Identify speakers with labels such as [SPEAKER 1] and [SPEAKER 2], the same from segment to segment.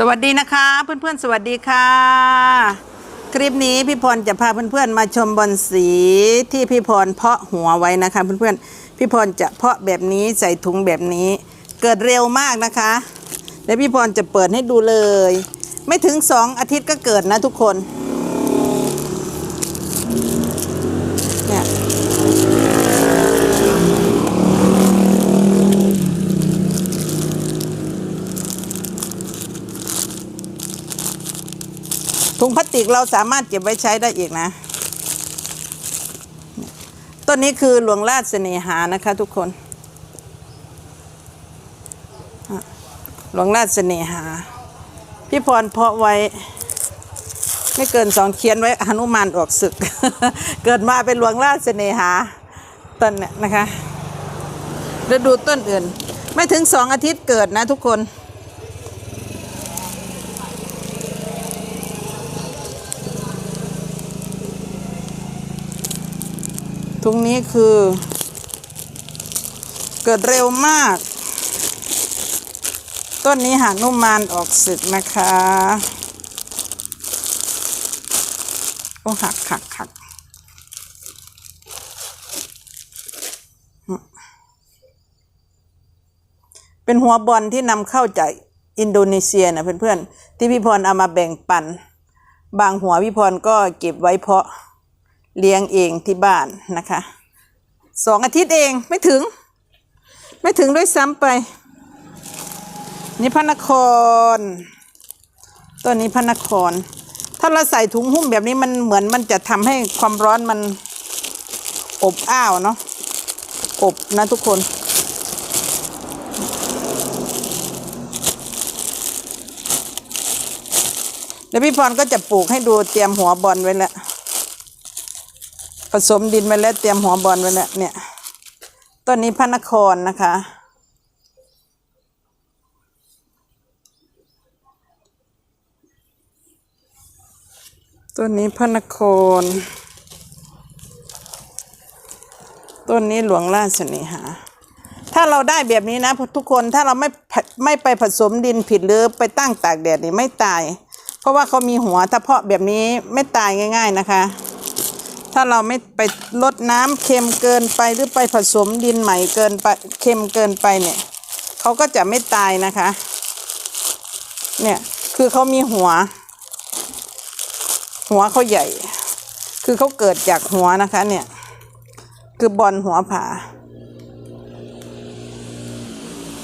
[SPEAKER 1] สวัสดีนะคะ เพื่อนๆ สวัสดีค่ะ คลิปนี้พี่พรจะพาเพื่อนๆ มาชมบอลสีที่พี่พรเพาะหัวไว้นะคะ เพื่อนๆ พี่พรจะเพาะแบบนี้ใส่ถุงแบบนี้ เกิดเร็วมากนะคะเดี๋ยวพี่พรจะเปิดให้ดูเลย ไม่ถึงสองอาทิตย์ก็เกิดนะทุกคน ถุงพลาสติกเราสามารถเก็บไว้ใช้ได้อีกนะ ต้นนี้คือหลวงราชเสน่หานะคะทุกคน หลวงราชเสน่หา พี่พรเพาะไว้ ไม่เกินสองเขียนไว้หนุมานออกศึก เกิดมาเป็นหลวงราชเสน่หาต้นเนี่ยนะคะแล้วดูต้นอื่น ไม่ถึงสองอาทิตย์เกิดนะทุกคน ทุงนี้คือ เกิดเร็วมาก ต้นนี้หานุ่มานออกศึกนะคะโอ้หักหักหักเป็นหัวบอลที่นำเข้าจากอินโดนีเซียนะเพื่อนๆ ที่พี่พรเอามาแบ่งปัน บางหัวพี่พรก็เก็บไว้เพาะ เลี้ยงเองที่บ้านนะคะสองอาทิตย์เองไม่ถึง ไม่ถึงด้วยซ้ำไป นี่พระนครตัวนี้พระนคร ถ้าเราใส่ถุงหุ้มแบบนี้มันเหมือนมันจะทำให้ความร้อนมันอบอ้าวเนาะอบนะทุกคน เดี๋ยวพี่พรก็จะปลูกให้ดูเตรียมหัวบอลไว้แล้ว ผสมดินไว้แล้วเตรียมหัวบอลไว้แล้วเนี่ยต้นนี้พระนครนะคะ ต้นนี้พระนคร ต้นนี้หลวงราชน่หาถ้าเราได้แบบนี้นะทุกคนถ้าเราไม่ไม่ไปผสมดินผิดหรือไปตั้งตากแดดนี่ไม่ตาย เพราะว่าเขามีหัวถ้าเพาะแบบนี้ไม่ตายง่าย ๆนะคะ ถ้าเราไม่ไปลดน้ำเค็มเกินไปหรือไปผสมดินใหม่เกินไปเค็มเกินไปเนี่ยเขาก็จะไม่ตายนะคะ เนี่ยคือเขามีหัว หัวเขาใหญ่ คือเขาเกิดจากหัวนะคะเนี่ย คือบอลหัวผา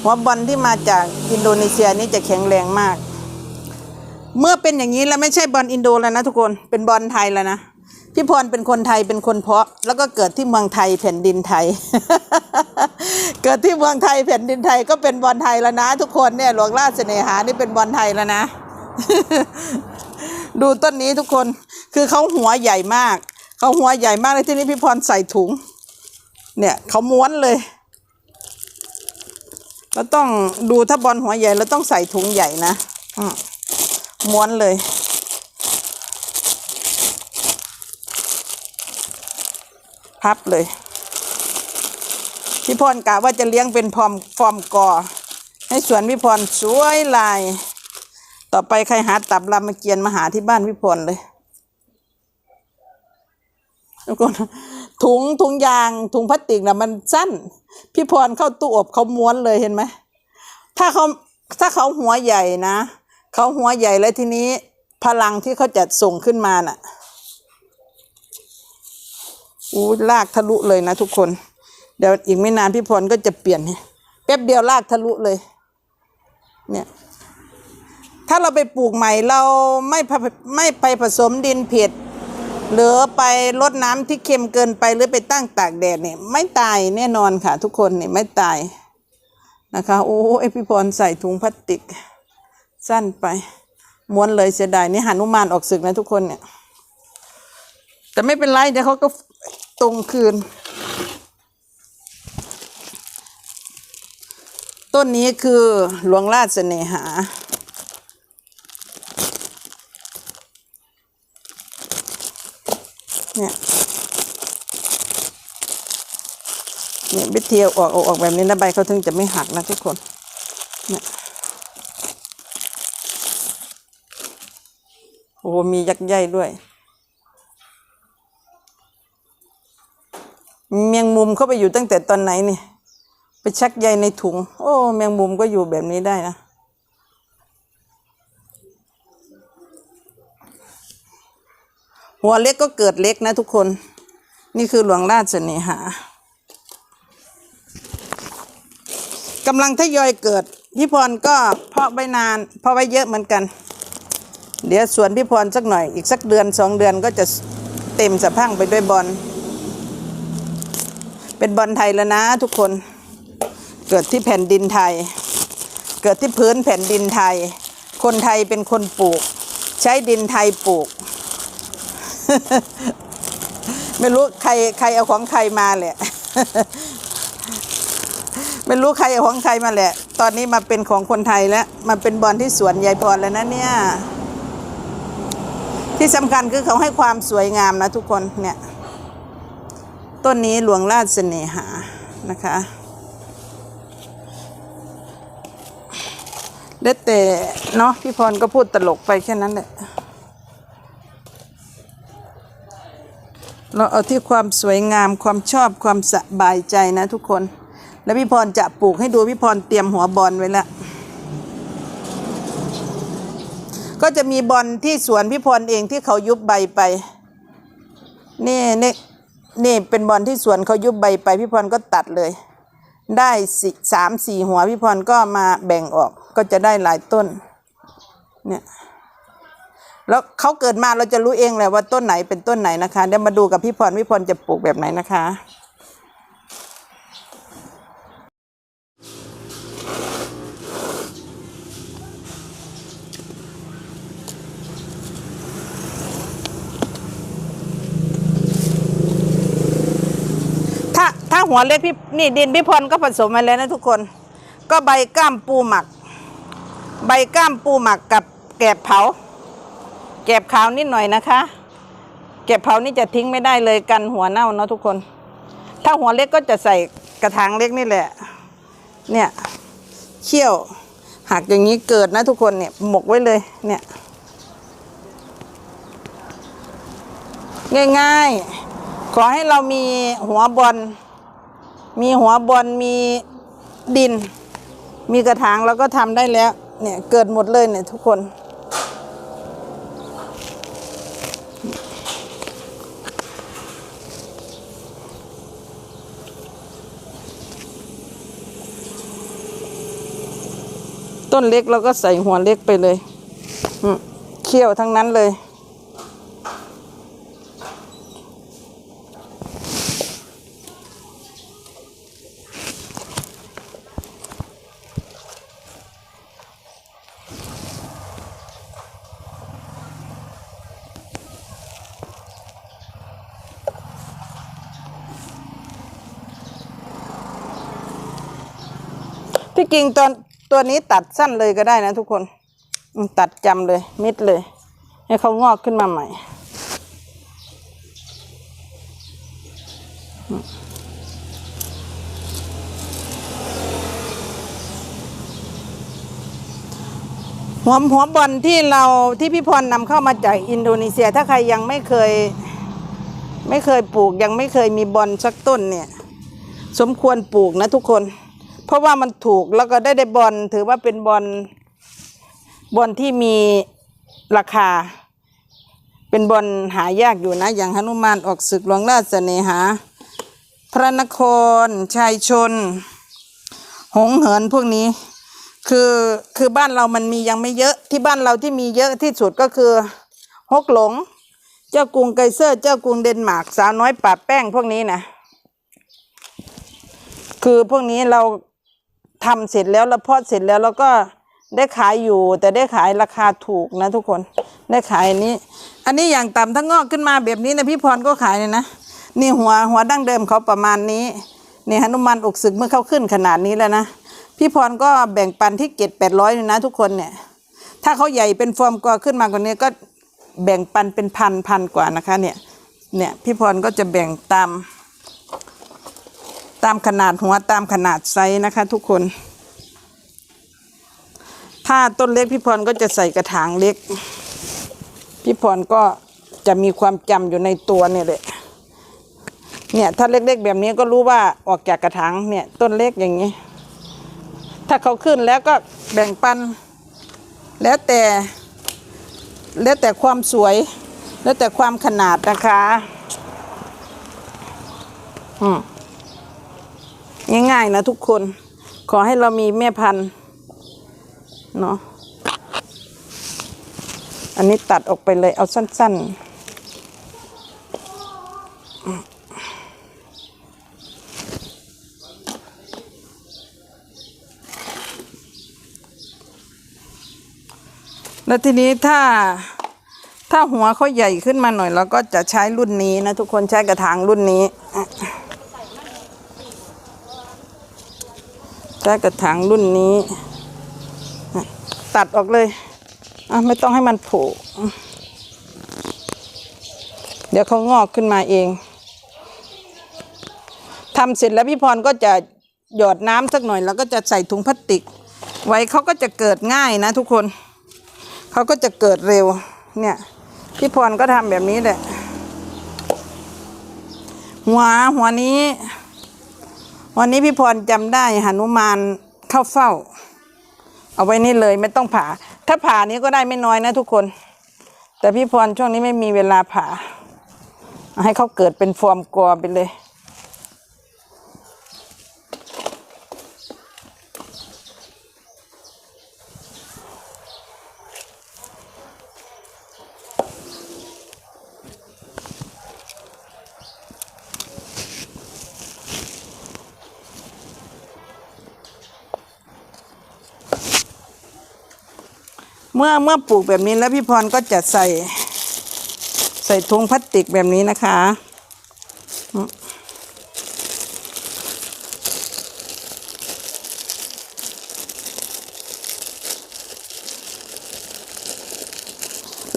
[SPEAKER 1] หัวบอลที่มาจากอินโดนีเซียนี่จะแข็งแรงมาก เมื่อเป็นอย่างนี้แล้วไม่ใช่บอลอินโดแล้วนะทุกคนเป็นบอลไทยแล้วนะ พี่พรเป็นคนไทยเป็นคนเพาะ แล้วก็เกิดที่เมืองไทยแผ่นดินไทย เกิดที่เมืองไทยแผ่นดินไทยก็เป็นบอลไทยแล้วนะ ทุกคนเนี่ยหลวงราชเสน่หานี่เป็นบอลไทยแล้วนะ ดูต้นนี้ทุกคนคือเขาหัวใหญ่มากเขาหัวใหญ่มากเลยที่นี้พี่พรใส่ถุง เนี่ยเขาม้วนเลยเราต้องดูถ้าบอลหัวใหญ่เราต้องใส่ถุงใหญ่นะอืมม้วนเลย พับเลย พี่พรกะว่าจะเลี้ยงเป็นพอมฟอมกอ ให้สวนพี่พรสวยลาย ต่อไปใครหาตับรามเกียรติมาหาที่บ้านพี่พรเลยทุกคนถุงถุงยางถุงพลาสติกนะมันสั้น พี่พรเข้าตู้อบเขาม้วนเลยเห็นไหมถ้าเขาถ้าเขาหัวใหญ่นะ เขาหัวใหญ่แล้วทีนี้พลังที่เขาจะส่งขึ้นมาน่ะ อู้ลากทะลุเลยนะทุกคน เดี๋ยวอีกไม่นานพี่พรก็จะเปลี่ยนให้แป๊บเดียวลากทะลุเลย เนี่ย ถ้าเราไปปลูกใหม่เราไม่ไม่ไปผสมดินเผิดหรือไปลดน้ำที่เค็มเกินไปหรือไปตั้งตากแดดเนี่ย ไม่ตายแน่นอนค่ะ ทุกคนเนี่ยไม่ตายนะคะโอ้ไอพี่พรใส่ถุงพลาสติก สั้นไป ม้วนเลยเสียดายนี่หานุมานออกศึกนะทุกคนเนี่ย แต่ไม่เป็นไรเดี๋ยวเขาก็ ตรงคืน ต้นนี้คือหลวงราชเสน่หา เนี่ยเนี่ยวิธีเอาออกออกแบบนี้นะใบเขาถึงจะไม่หักนะทุกคนเนี่ยโอ้มียักษ์ใหญ่ด้วย แมุมเข้าไปอยู่ตั้งแต่ตอนไหนนี่ ไปชักใยในถุง โอ้ แมงมุมก็อยู่แบบนี้ได้นะหัวเล็กก็เกิดเล็กนะทุกคน นี่คือหลวงราชเสน่หากำลังทยอยเกิดพี่พรก็เพาะไว้นาน เพาะไว้เยอะเหมือนกัน เดี๋ยวสวนพี่พรสักหน่อยอีกสักเดือนสองเดือนก็จะเต็มสะพังไปด้วยบอล เป็นบอลไทยแล้วนะทุกคน เกิดที่แผ่นดินไทย เกิดที่พื้นแผ่นดินไทย คนไทยเป็นคนปลูก ใช้ดินไทยปลูก ไม่รู้ใครใครเอาของใครมาแหละไม่รู้ใครเอาของใครมาแหละ ตอนนี้มาเป็นของคนไทยแล้วมาเป็นบอลที่สวนยายพรแล้วนะเนี่ย ที่สำคัญคือเขาให้ความสวยงามนะทุกคนเนี่ย ต้นนี้หลวงราชเสน่หานะคะเด็ดแต่เนาะพี่พรก็พูดตลกไปแค่นั้นแหละเราเอาที่ความสวยงามความชอบความสบายใจนะทุกคน แล้วพี่พรจะปลูกให้ดูพี่พรเตรียมหัวบอลไว้แล้วก็จะมีบอลที่สวนพี่พรเองที่เขายุบใบไป นี่นี่ นี่เป็นบอลที่สวนเขายุบใบไปพี่พรก็ตัดเลย ได้สิสามสี่หัวพี่พรก็มาแบ่งออกก็จะได้หลายต้นเนี่ยแล้วเขาเกิดมาเราจะรู้เองแหละว่าต้นไหนเป็นต้นไหนนะคะเดี๋ยวมาดูกับพี่พรพี่พรจะปลูกแบบไหนนะคะ หัวเล็กพี่นี่ดินพี่พรก็ผสมมาแล้วนะทุกคน ก็ใบก้ามปูหมัก ใบก้ามปูหมักกับแกบเผา แกบขาวนิดหน่อยนะคะ แกบเผานี่จะทิ้งไม่ได้เลยกันหัวเน่าเนาะทุกคน ถ้าหัวเล็กก็จะใส่กระถางเล็กนี่แหละ เนี่ยเขี้ยวหักอย่างนี้เกิดนะทุกคนเนี่ยหมกไว้เลยเนี่ยง่ายๆ ขอให้เรามีหัวบอล มีหัวบอลมีดิน มีกระถางเราก็ทำได้แล้ว เนี่ยเกิดหมดเลยเนี่ยทุกคน ต้นเล็กเราก็ใส่หัวเล็กไปเลยเขี้ยวทั้งนั้นเลย ที่จริงตอนตัวนี้ตัดสั้นเลยก็ได้นะทุกคนตัดจำเลยมิดเลย ให้เขางอกขึ้นมาใหม่อืมหัวหัวบอลที่เราที่พี่พรนำเข้ามาจากอินโดนีเซีย ถ้าใครยังไม่เคย ไม่เคยปลูกยังไม่เคยมีบอลสักต้นเนี่ย สมควรปลูกนะทุกคน เพราะว่ามันถูกแล้วก็ได้ได้บอลถือว่าเป็นบอลบอลที่มีราคา เป็นบอลหายากอยู่นะ อย่างหนุมานออกศึกหลวงราชเสนหา พระนครชายชน หงเหินพวกนี้ คือคือบ้านเรามันมียังไม่เยอะที่บ้านเราที่มีเยอะที่สุดก็คือฮกหลง เจ้ากรุงไกเซอร์ เจ้ากรุงเดนมาร์กสาวน้อยป่าแป้งพวกนี้นะคือพวกนี้เรา ทำเสร็จแล้วเราเพาะเสร็จแล้วเราก็ได้ขายอยู่ แต่ได้ขายราคาถูกนะทุกคนได้ขายอันนี้ อันนี้อย่างต่ำถ้างอกขึ้นมาแบบนี้นะพี่พรก็ขายเลยนะนี่หัวหัวดั้งเดิมเขาประมาณนี้นี่หนุมานอกศึกเมื่อเขาขึ้นขนาดนี้แล้วนะพี่พรก็แบ่งปันที่เกตแปดร้อยนะทุกคนเนี่ย ถ้าเขาใหญ่เป็นฟอร์มกว่าขึ้นมากว่านี้ก็แบ่งปันเป็นพันพันกว่านะคะเนี่ยเนี่ยพี่พรก็จะแบ่งตาม ตามขนาดหัวตามขนาดไซส์นะคะ ทุกคน ถ้าต้นเล็กพี่พรก็จะใส่กระถางเล็ก พี่พรก็จะมีความจำอยู่ในตัวเนี่ยแหละเนี่ยถ้าเล็กๆแบบนี้ก็รู้ว่าออกจากกระถางเนี่ยต้นเล็กอย่างนี้ ถ้าเขาขึ้นแล้วก็แบ่งปัน แล้วแต่แล้วแต่ความสวย แล้วแต่ความขนาดนะคะ อืม ง่ายๆนะทุกคน ขอให้เรามีแม่พันธุ์เนาะ อันนี้ตัดออกไปเลยเอาสั้น ๆแล้วทีนี้ถ้าถ้าหัวเขาใหญ่ขึ้นมาหน่อยเราก็จะใช้รุ่นนี้นะทุกคนใช้กระถางรุ่นนี้ ใช้กระถางรุ่นนี้ตัดออกเลยอะไม่ต้องให้มันโผล่เดี๋ยวเขางอกขึ้นมาเองทำเสร็จแล้วพี่พรก็จะหยอดน้ำสักหน่อย แล้วก็จะใส่ถุงพลาสติก ไว้เขาก็จะเกิดง่ายนะทุกคน เขาก็จะเกิดเร็วเนี่ยพี่พรก็ทำแบบนี้แหละหัวหัวนี้ วันนี้พี่พรจำได้หนุมานเข้าเฝ้า เอาไว้นี่เลยไม่ต้องผ่า ถ้าผ่านี้ก็ได้ไม่น้อยนะทุกคน แต่พี่พรช่วงนี้ไม่มีเวลาผ่า ให้เขาเกิดเป็นฟอร์มกอไปเลย มื่อเมื่อปลูกแบบนี้แล้วพี่พรก็จะใส่ ใส่ถุงพลาสติกแบบนี้นะคะ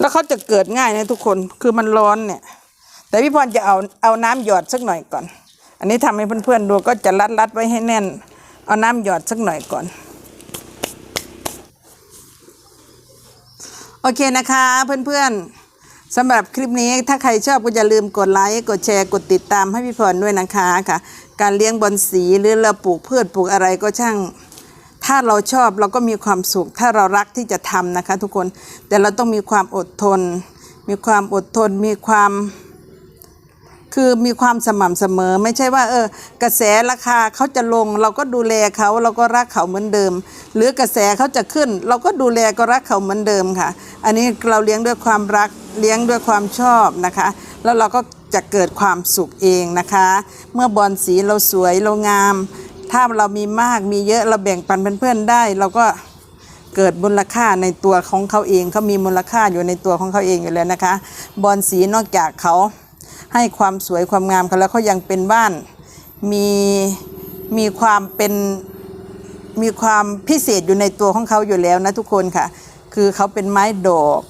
[SPEAKER 1] แล้วเขาจะเกิดง่ายนะทุกคนคือมันร้อนเนี่ย แต่พี่พรจะเอาเอาน้ำหยอดสักหน่อยก่อน อันนี้ทำให้เพื่อนๆดูก็จะรัดรัดๆไว้ให้แน่น เอาน้ำหยอดสักหน่อยก่อน โอ เคนะคะเพื่อนๆสำหรับคลิปนี้ถ้าใครชอบก็อย่าลืมกดไลค์กดแชร์กดติดตามให้พี่พรด้วยนะคะค่ะ การเลี้ยงบอนสีหรือเราปลูกพืชปลูกอะไรก็ช่าง ถ้าเราชอบเราก็มีความสุข ถ้าเรารักที่จะทำนะคะ ทุกคนแต่เราต้องมีความอดทน มีความอดทนมีความ คือมีความสม่ำเสมอ ไม่ใช่ว่า เออกระแสราคาเขาจะลง เราก็ดูแลเขาเราก็รักเขาเหมือนเดิม หรือกระแสเขาจะขึ้น เราก็ดูแลก็รักเขาเหมือนเดิมค่ะ อันนี้เราเลี้ยงด้วยความรักเลี้ยงด้วยความชอบนะคะ แล้วเราก็จะเกิดความสุขเองนะคะ เมื่อบอลสีเราสวยเรางาม ถ้าเรามีมากมีเยอะเราแบ่งปันเพื่อนๆได้ เราก็เกิดมูลค่าในตัวของเขาเองเขามีมูลค่าอยู่ในตัวของเขาเองอยู่แล้วนะคะ บอลสีนอกจากเขา ให้ความสวยความงามเขาแล้วเขายังเป็นบ้าน มีมีความเป็นมีความพิเศษอยู่ในตัวของเขาอยู่แล้วนะทุกคนค่ะ คือเขาเป็นไม้ดอก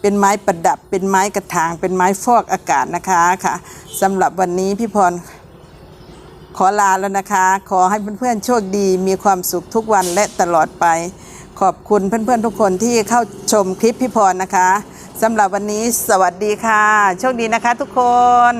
[SPEAKER 1] เป็นไม้ประดับ เป็นไม้กระถาง เป็นไม้ฟอกอากาศนะคะค่ะสำหรับวันนี้พี่พรขอลาแล้วนะคะ ขอให้เพื่อนๆโชคดี มีความสุขทุกวันและตลอดไป ขอบคุณเพื่อนๆทุกคนที่เข้าชมคลิปพี่พรนะคะ สำหรับวันนี้สวัสดีค่ะ โชคดีนะคะทุกคน